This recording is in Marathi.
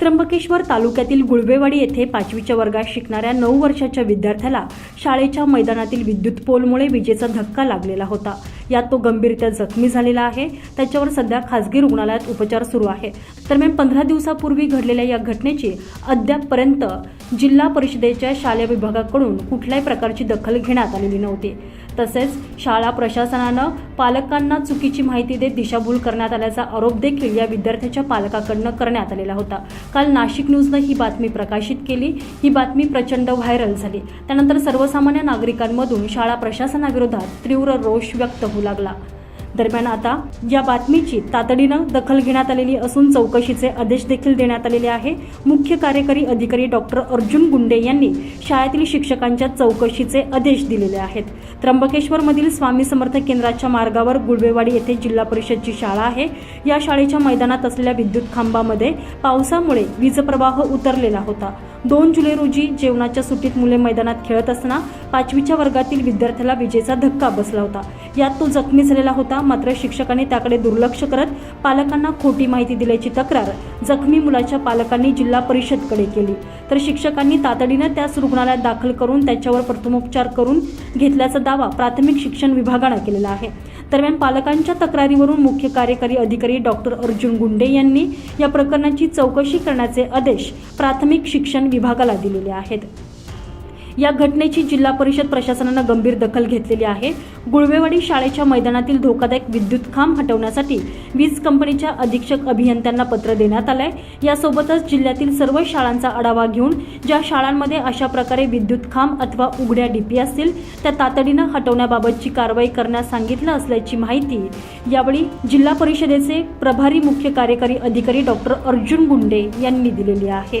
त्र्यंबकेश्वर तालुक्यातील गुळवेवाडी येथे पाचवीच्या वर्गात शिकणाऱ्या नऊ वर्षाच्या विद्यार्थ्याला शाळेच्या मैदानातील विद्युत पोलमुळे विजेचा धक्का लागलेला होता. यात तो गंभीररित्या जखमी झालेला आहे. त्याच्यावर सध्या खासगी रुग्णालयात उपचार सुरू आहे. दरम्यान पंधरा दिवसापूर्वी घडलेल्या या घटनेची अद्यापपर्यंत जिल्हा परिषदेच्या शालेय विभागाकडून कुठल्याही प्रकारची दखल घेण्यात आलेली नव्हती. तसेच शाळा प्रशासनानं पालकांना चुकीची माहिती देत दिशाभूल करण्यात आल्याचा आरोप देखील या विद्यार्थ्याच्या पालकाकडनं करण्यात आलेला होता. काल नाशिक न्यूजनं ही बातमी प्रकाशित केली. ही बातमी प्रचंड व्हायरल झाली. त्यानंतर सर्वसामान्य नागरिकांमधून शाळा प्रशासनाविरोधात तीव्र रोष व्यक्त होऊ लागला. दरम्यान आता या बातमीची तातडीनं दखल घेण्यात आलेली असून चौकशीचे आदेश देखील देण्यात आलेले आहे. मुख्य कार्यकारी अधिकारी डॉक्टर अर्जुन गुंडे यांनी शाळेतील शिक्षकांच्या चौकशीचे आदेश दिलेले आहेत. त्र्यंबकेश्वरमधील स्वामी समर्थ केंद्राच्या मार्गावर गुळवेवाडी येथे जिल्हा परिषदची शाळा आहे. या शाळेच्या मैदानात असलेल्या विद्युत खांबामध्ये पावसामुळे वीजप्रवाह उतरलेला होता. दोन जुलै रोजी जेवणाच्या सुट्टीत मुले मैदानात खेळत असताना पाचवीच्या वर्गातील विद्यार्थ्याला विजेचा धक्का बसला होता. यात तो जखमी झालेला होता मात्र शिक्षकांनी त्याकडे दुर्लक्ष करत पालकांना खोटी माहिती दिल्याची तक्रार जखमी मुलाच्या पालकांनी जिल्हा परिषदकडे केली. तर शिक्षकांनी तातडीनं त्यास रुग्णालयात दाखल करून त्याच्यावर प्रथमोपचार करून घेतल्याचा दावा प्राथमिक शिक्षण विभागानं केलेला आहे. दरम्यान पालकांच्या तक्रारीवरून मुख्य कार्यकारी अधिकारी डॉक्टर अर्जुन गुंडे यांनी या प्रकरणाची चौकशी करण्याचे आदेश प्राथमिक शिक्षण विभागाला दिलेले आहेत. या घटनेची जिल्हा परिषद प्रशासनानं गंभीर दखल घेतलेली आहे. गुळवेवाडी शाळेच्या मैदानातील धोकादायक विद्युत खांब हटवण्यासाठी वीज कंपनीच्या अधीक्षक अभियंत्यांना पत्र देण्यात आलंय. यासोबतच जिल्ह्यातील सर्व शाळांचा आढावा घेऊन ज्या शाळांमध्ये अशा प्रकारे विद्युत खांब अथवा उघड्या डीपी असतील त्या तातडीनं हटवण्याबाबतची कारवाई करण्यास सांगितलं असल्याची माहिती यावेळी जिल्हा परिषदेचे प्रभारी मुख्य कार्यकारी अधिकारी डॉक्टर अर्जुन गुंडे यांनी दिलेली आहे.